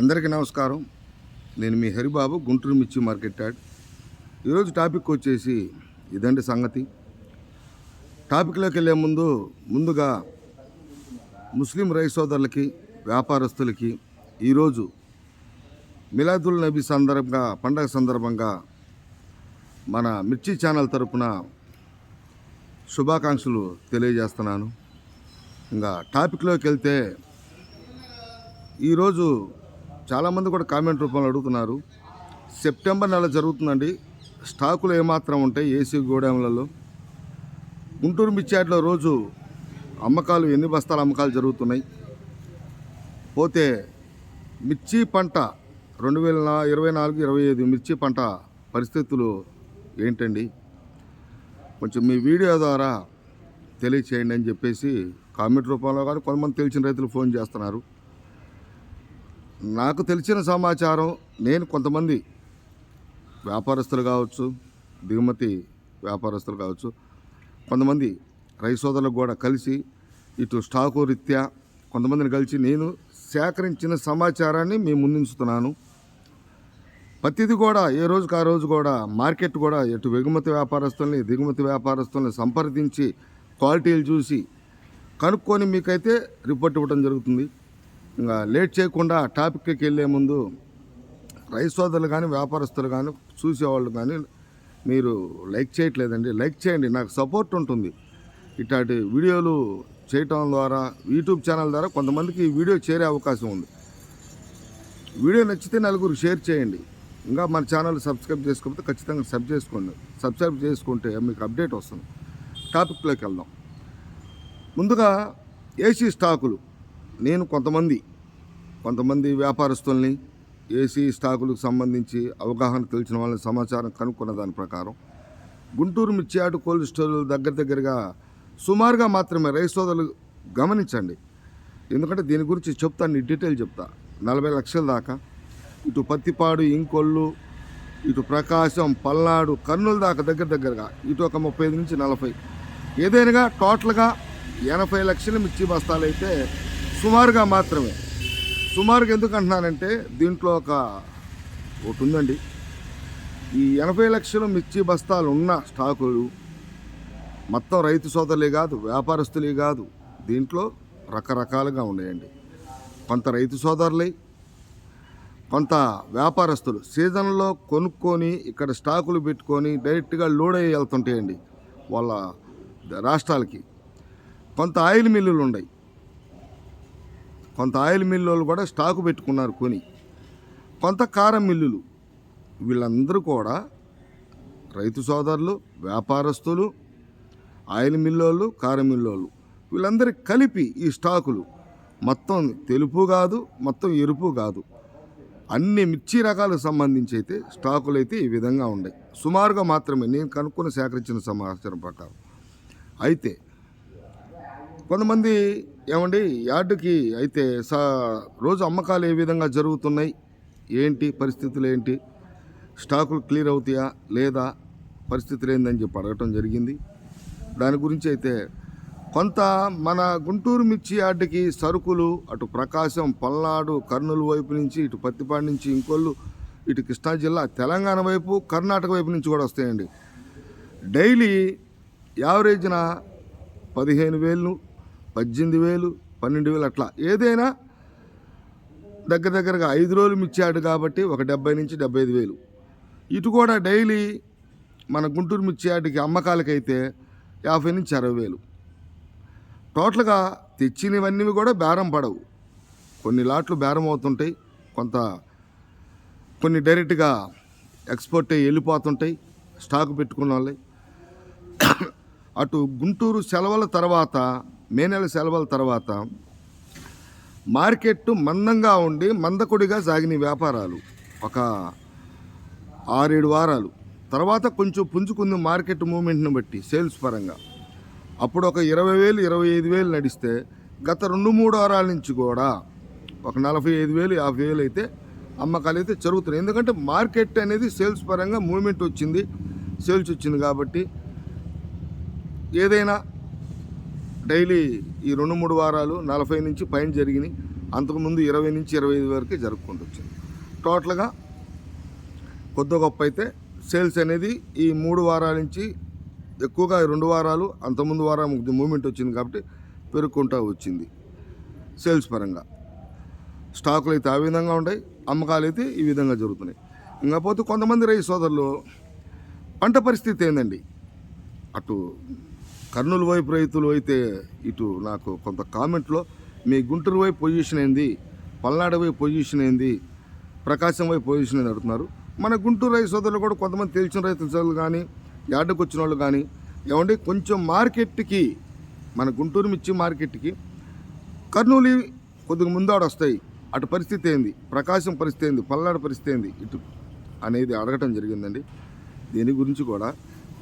అందరికీ నమస్కారం. నేను మీ హరిబాబు గుంటూరు మిర్చి మార్కెట్ యాడ్. ఈరోజు టాపిక్ వచ్చేసి ఇదండి సంగతి. టాపిక్లోకి వెళ్ళే ముందు ముందుగా ముస్లిం రైతు సోదరులకి వ్యాపారస్తులకి ఈరోజు మిలాదుల్ నబీ సందర్భంగా పండగ సందర్భంగా మన మిర్చి ఛానల్ తరపున శుభాకాంక్షలు తెలియజేస్తున్నాను. ఇంకా టాపిక్లోకి వెళ్తే ఈరోజు చాలామంది కూడా కామెంట్ రూపంలో అడుగుతున్నారు. సెప్టెంబర్ నెల జరుగుతుందండి. స్టాకులు ఏమాత్రం ఉంటాయి? ఏసీ గోడౌన్లలో. గుంటూరు మిర్చాట్లో రోజు అమ్మకాలు ఎన్ని బస్తాల అమ్మకాలు జరుగుతున్నాయి? పోతే మిర్చి పంట రెండు వేల ఇరవై నాలుగు ఇరవై ఐదు మిర్చి పంట పరిస్థితులు ఏంటండి? కొంచెం మీ వీడియో ద్వారా తెలియచేయండి అని చెప్పేసి కామెంట్ రూపంలో కానీ కొంతమంది తెలిసిన రైతులు ఫోన్ చేస్తున్నారు. నాకు తెలిసిన సమాచారం నేను కొంతమంది వ్యాపారస్తులు కావచ్చు దిగుమతి వ్యాపారస్తులు కావచ్చు కొంతమంది రైసోదరులకు కూడా కలిసి ఇటు స్టాకు రీత్యా కొంతమందిని కలిసి నేను సేకరించిన సమాచారాన్ని మీ ముందుంచుతున్నాను. ప్రతిది కూడా ఏ రోజుకి ఆ రోజు కూడా మార్కెట్ కూడా ఇటు ఎగుమతి వ్యాపారస్తుల్ని దిగుమతి వ్యాపారస్తుల్ని సంప్రదించి క్వాలిటీలు చూసి కనుక్కొని మీకైతే రిపోర్ట్ ఇవ్వడం జరుగుతుంది. లేట్ చేయకుండా టాపిక్కి వెళ్ళే ముందు రైస్ సోదరులు కానీ వ్యాపారస్తులు కానీ చూసేవాళ్ళు కానీ మీరు లైక్ చేయట్లేదండి. లైక్ చేయండి. నాకు సపోర్ట్ ఉంటుంది. ఇట్లాంటి వీడియోలు చేయటం ద్వారా యూట్యూబ్ ఛానల్ ద్వారా కొంతమందికి ఈ వీడియో చేరే అవకాశం ఉంది. వీడియో నచ్చితే నలుగురు షేర్ చేయండి. ఇంకా మన ఛానల్ సబ్స్క్రైబ్ చేసుకోకపోతే ఖచ్చితంగా సబ్ చేసుకోండి. సబ్స్క్రైబ్ చేసుకుంటే మీకు అప్డేట్ వస్తుంది. టాపిక్లోకి వెళ్దాం. ముందుగా ఏసీ స్టాకులు. నేను కొంతమంది కొంతమంది వ్యాపారస్తుల్ని ఏసీ స్టాకులకు సంబంధించి అవగాహన తెలిసిన వాళ్ళని సమాచారం కనుక్కున్న దాని ప్రకారం గుంటూరు మిర్చి కోల్డ్ స్టోర్లు దగ్గర దగ్గరగా సుమారుగా మాత్రమే రైస్ సోదరులు గమనించండి. ఎందుకంటే దీని గురించి చెప్తాను డీటెయిల్ చెప్తా. నలభై లక్షల దాకా. ఇటు పత్తిపాడు ఇంకొల్లు ఇటు ప్రకాశం పల్నాడు కర్నూలు దాకా దగ్గర దగ్గరగా. ఇటు ఒక ముప్పై ఐదు నుంచి నలభై. ఏదైనా టోటల్గా ఎనభై లక్షల మిర్చి బస్తాలు అయితే సుమారుగా మాత్రమే. సుమారుగా ఎందుకు అంటున్నానంటే దీంట్లో ఒక ఒకటి ఉందండి ఈ ఎనభై లక్షల మిర్చి బస్తాలు ఉన్న స్టాకులు మొత్తం రైతు సోదరులే కాదు వ్యాపారస్తులే కాదు దీంట్లో రకరకాలుగా ఉన్నాయండి. కొంత రైతు సోదరులై కొంత వ్యాపారస్తులు. సీజన్లో కొనుక్కొని ఇక్కడ స్టాకులు పెట్టుకొని డైరెక్ట్గా లోడ్ అయ్యి వెళ్తుంటాయండి వాళ్ళ రాష్ట్రాలకి. కొంత ఆయిల్ మిల్లులు ఉన్నాయి కొంత ఆయిల్ మిల్లులు కూడా స్టాకు పెట్టుకున్నారు కొని. కొంత కారం మిల్లులు. వీళ్ళందరూ కూడా రైతు సోదరులు వ్యాపారస్తులు ఆయిల్ మిల్లోళ్ళు కారం మిల్లోళ్ళు వీళ్ళందరికీ కలిపి ఈ స్టాకులు. మొత్తం తెలుపు కాదు మొత్తం ఎరుపు కాదు. అన్ని మిర్చి రకాలకు సంబంధించి అయితే స్టాకులు అయితే ఈ విధంగా ఉన్నాయి సుమారుగా మాత్రమే నేను కనుక్కొని సేకరించిన సమాచారం ప్రకారం. అయితే కొంతమంది ఏమండి యార్డుకి అయితే సా రోజు అమ్మకాలు ఏ విధంగా జరుగుతున్నాయి? ఏంటి? పరిస్థితులు ఏంటి? స్టాకులు క్లియర్ అవుతాయా? లేదా? పరిస్థితులు ఏందని చెప్పి అడగటం జరిగింది. దాని గురించి అయితే కొంత మన గుంటూరు మిర్చి యార్డుకి సరుకులు అటు ప్రకాశం పల్నాడు కర్నూలు వైపు నుంచి ఇటు పత్తిపాడు నుంచి ఇంకొల్లు ఇటు కృష్ణా జిల్లా తెలంగాణ వైపు కర్ణాటక వైపు నుంచి కూడా వస్తాయండి. డైలీ యావరేజ్న పదిహేను వేలు పద్దెనిమిది వేలు పన్నెండు వేలు అట్లా. ఏదైనా దగ్గర దగ్గరగా ఐదు రోజులు మిచ్చాడు కాబట్టి ఒక డెబ్బై నుంచి డెబ్బై ఐదు వేలు. ఇటు కూడా డైలీ మన గుంటూరు మిర్చి అమ్మకాలకైతే యాభై నుంచి అరవై వేలు. టోటల్గా తెచ్చినవన్నీ కూడా బేరం పడవు. కొన్ని లాట్లు బేరం అవుతుంటాయి కొంత కొన్ని డైరెక్ట్గా ఎక్స్పోర్ట్ అయ్యి వెళ్ళిపోతుంటాయి స్టాక్ పెట్టుకున్న వాళ్ళే. అటు గుంటూరు సెలవుల తర్వాత మే నెల సెలవుల తర్వాత మార్కెట్ మందంగా ఉండి మందకొడిగా సాగిన వ్యాపారాలు. ఒక ఆరేడు వారాలు. తర్వాత కొంచెం పుంజుకుంది మార్కెట్ మూమెంట్ని బట్టి సేల్స్ పరంగా. అప్పుడు ఒక ఇరవై వేలు ఇరవై ఐదు వేలు నడిస్తే గత రెండు మూడు వారాల నుంచి కూడా ఒక నలభై ఐదు వేలు యాభై వేలు అయితే అమ్మకాలు అయితే జరుగుతున్నాయి. ఎందుకంటే మార్కెట్ అనేది సేల్స్ పరంగా మూమెంట్ వచ్చింది. సేల్స్ వచ్చింది కాబట్టి ఏదైనా డైలీ ఈ రెండు మూడు వారాలు నలభై నుంచి పైన జరిగినాయి. అంతకుముందు ఇరవై నుంచి ఇరవై ఐదు వరకే జరుపుకుంటూ వచ్చింది. టోటల్గా కొద్ద గొప్ప అయితే సేల్స్ అనేది ఈ మూడు వారాల నుంచి ఎక్కువగా ఈ రెండు వారాలు అంతకుముందు వారం మూమెంట్ వచ్చింది కాబట్టి పెరుక్కుంటూ వచ్చింది సేల్స్ పరంగా. స్టాకులు అయితే ఆ విధంగా ఉంటాయి అమ్మకాలు అయితే ఈ విధంగా జరుగుతున్నాయి. ఇంకా పోతే కొంతమంది రైతు సోదరులు పంట పరిస్థితి ఏందండి? అటు కర్నూలు వైపు రైతులు అయితే ఇటు నాకు కొంత కామెంట్లో మీ గుంటూరు వైపు పొజిషన్ ఏంది? పల్నాడు వైపు పొజిషన్ ఏంది? ప్రకాశం వైపు పొజిషన్ ఏంది అడుగుతున్నారు మన గుంటూరు రైతు సోదరులు కూడా కొంతమంది తెలిసిన రైతులు సోదరులు కానీ యార్డుకు వచ్చిన వాళ్ళు కానీ ఏమంటే కొంచెం మార్కెట్కి మన గుంటూరు మిర్చి మార్కెట్కి కర్నూలు కొద్దిగా ముందాడు వస్తాయి అటు పరిస్థితి ఏంది? ప్రకాశం పరిస్థితి ఏంది? పల్నాడు పరిస్థితి ఏంది? ఇటు అనేది అడగటం జరిగిందండి. దీని గురించి కూడా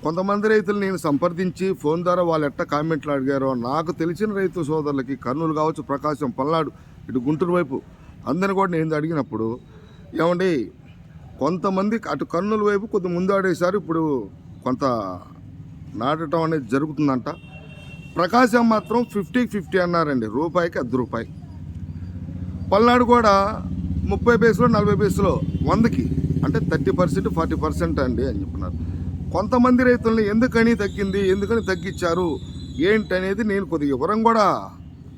కొంతమంది రైతులు నేను సంప్రదించి ఫోన్ ద్వారా వాళ్ళు ఎట్ట కామెంట్లు అడిగారో నాకు తెలిసిన రైతు సోదరులకి కర్నూలు కావచ్చు ప్రకాశం పల్నాడు ఇటు గుంటూరు వైపు అందరిని కూడా నేను అడిగినప్పుడు ఏమండి కొంతమంది అటు కర్నూలు వైపు కొద్ది ముందాడేశారు ఇప్పుడు కొంత నాటడం అనేది జరుగుతుందంట. ప్రకాశం మాత్రం ఫిఫ్టీకి ఫిఫ్టీ అన్నారండి రూపాయికి అర్ధ రూపాయి. పల్నాడు కూడా ముప్పై బేస్లో నలభై బేస్లో వందకి అంటే థర్టీ పర్సెంట్ ఫార్టీ పర్సెంట్ అండి అని చెప్పినారు. కొంతమంది రైతుల్ని ఎందుకని తగ్గింది? ఎందుకని తగ్గించారు? ఏంటి అనేది నేను కొద్దిగా వివరం కూడా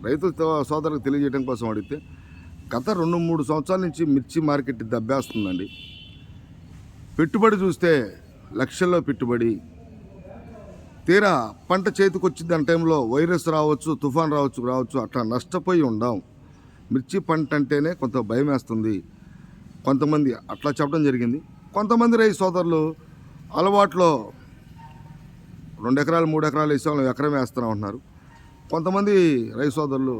రైతు సోదరులకు తెలియజేయడం కోసం అడిగితే గత రెండు మూడు సంవత్సరాల నుంచి మిర్చి మార్కెట్ దెబ్బేస్తుందండి. పెట్టుబడి చూస్తే లక్షల్లో పెట్టుబడి. తీరా పంట చేతికి వచ్చింది అన్న టైంలో వైరస్ రావచ్చు తుఫాన్ రావచ్చు రావచ్చు అట్లా నష్టపోయి ఉండాం. మిర్చి పంట అంటేనే కొంత భయం వేస్తుంది కొంతమంది అట్లా చెప్పడం జరిగింది. కొంతమంది రైతు సోదరులు అలవాట్లో రెండు ఎకరాలు మూడు ఎకరాలు వేసేవాళ్ళు ఎకరం వేస్తూనే ఉంటున్నారు కొంతమంది రైతు సోదరులు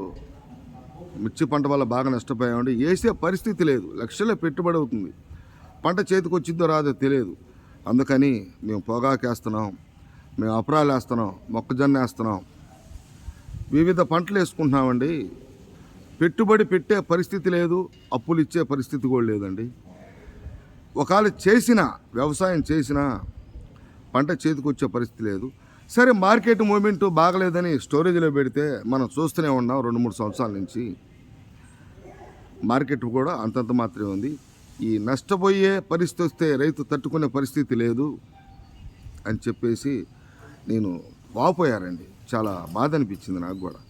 మిర్చి పంట వల్ల బాగా నష్టపోయామండి వేసే పరిస్థితి లేదు. లక్షల పెట్టుబడి అవుతుంది. పంట చేతికి వచ్చిందో రాదో తెలియదు. అందుకని మేము పొగాకు వేస్తున్నాం మేము అపరాలు వేస్తున్నాం మొక్కజొన్న వేస్తున్నాం. వివిధ పంటలు వేసుకుంటున్నామండి. పెట్టుబడి పెట్టే పరిస్థితి లేదు అప్పులు ఇచ్చే పరిస్థితి కూడా లేదండి. ఒకవేళ చేసిన వ్యవసాయం చేసినా పంట చేతికొచ్చే పరిస్థితి లేదు. సరే మార్కెట్ మూమెంట్ బాగలేదని స్టోరేజ్లో పెడితే మనం చూస్తూనే ఉన్నాం రెండు మూడు సంవత్సరాల నుంచి. మార్కెట్ కూడా అంతంత మాత్రమే ఉంది. ఈ నష్టపోయే పరిస్థితి వస్తే రైతు తట్టుకునే పరిస్థితి లేదు అని చెప్పేసి నేను వాపోయారండి చాలా బాధ అనిపించింది నాకు కూడా.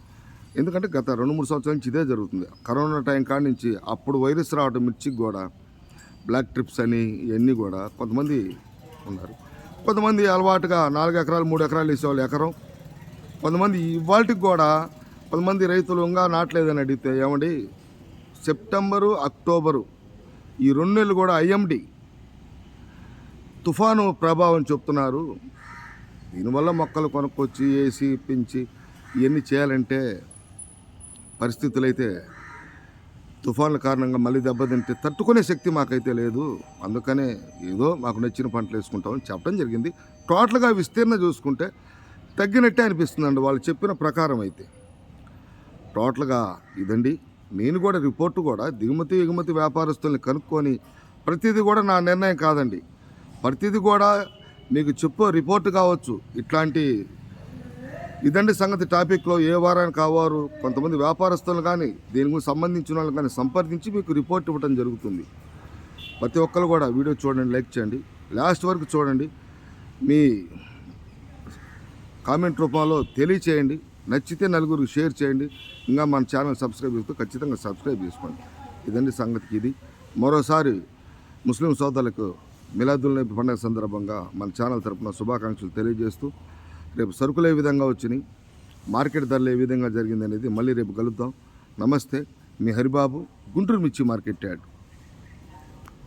ఎందుకంటే గత రెండు మూడు సంవత్సరాల నుంచి ఇదే జరుగుతుంది. కరోనా టైం కాడి నుంచి అప్పుడు వైరస్ రావడం మిర్చికి కూడా బ్లాక్ ట్రిప్స్ అని ఇవన్నీ కూడా కొంతమంది ఉన్నారు. కొంతమంది అలవాటుగా నాలుగు ఎకరాలు మూడు ఎకరాలు వేసేవాళ్ళు ఎకరం. కొంతమంది ఇవాళకి కూడా కొంతమంది రైతులు ఇంకా నాటలేదని అడిగితే ఏమండి సెప్టెంబరు అక్టోబరు ఈ రెండు నెలలు కూడా ఐఎండి తుఫాను ప్రభావం చెప్తున్నారు. దీనివల్ల మొక్కలు కొనుక్కొచ్చి వేసి పెంచి ఇవన్నీ చేయాలంటే పరిస్థితులు అయితే తుఫాన్ల కారణంగా మళ్ళీ దెబ్బతింటే తట్టుకునే శక్తి మాకైతే లేదు. అందుకనే ఏదో మాకు నచ్చిన పంటలు వేసుకుంటామని చెప్పడం జరిగింది. టోటల్గా విస్తీర్ణ చూసుకుంటే తగ్గినట్టే అనిపిస్తుందండి వాళ్ళు చెప్పిన ప్రకారం అయితే. టోటల్గా ఇదండి. నేను కూడా రిపోర్టు కూడా దిగుమతి ఎగుమతి వ్యాపారస్తుల్ని కనుక్కొని ప్రతిదీ కూడా నా నిర్ణయం కాదండి. ప్రతిదీ కూడా మీకు చెప్పు రిపోర్టు కావచ్చు. ఇట్లాంటి ఇదండి సంగతి టాపిక్లో ఏ వారానికి కావారు? కొంతమంది వ్యాపారస్తులు కానీ దీని గురించి సంబంధించిన వాళ్ళు కానీ సంప్రదించి మీకు రిపోర్ట్ ఇవ్వడం జరుగుతుంది. ప్రతి ఒక్కరు కూడా వీడియో చూడండి లైక్ చేయండి. లాస్ట్ వరకు చూడండి. మీ కామెంట్ రూపంలో తెలియచేయండి. నచ్చితే నలుగురికి షేర్ చేయండి. ఇంకా మన ఛానల్ సబ్స్క్రైబ్ చేస్తూ ఖచ్చితంగా సబ్స్క్రైబ్ చేసుకోండి. ఇదండి సంగతికి ఇది. మరోసారి ముస్లిం సోదరులకు మిలాదుల్ నబీ పండుగ సందర్భంగా మన ఛానల్ తరపున శుభాకాంక్షలు తెలియజేస్తూ రేపు సరుకులు ఏ విధంగా వచ్చినాయి? మార్కెట్ ధరలు ఏ విధంగా జరిగింది అనేది మళ్ళీ రేపు కలుద్దాం. నమస్తే మీ హరిబాబు గుంటూరు మిర్చి మార్కెట్ యాడ్.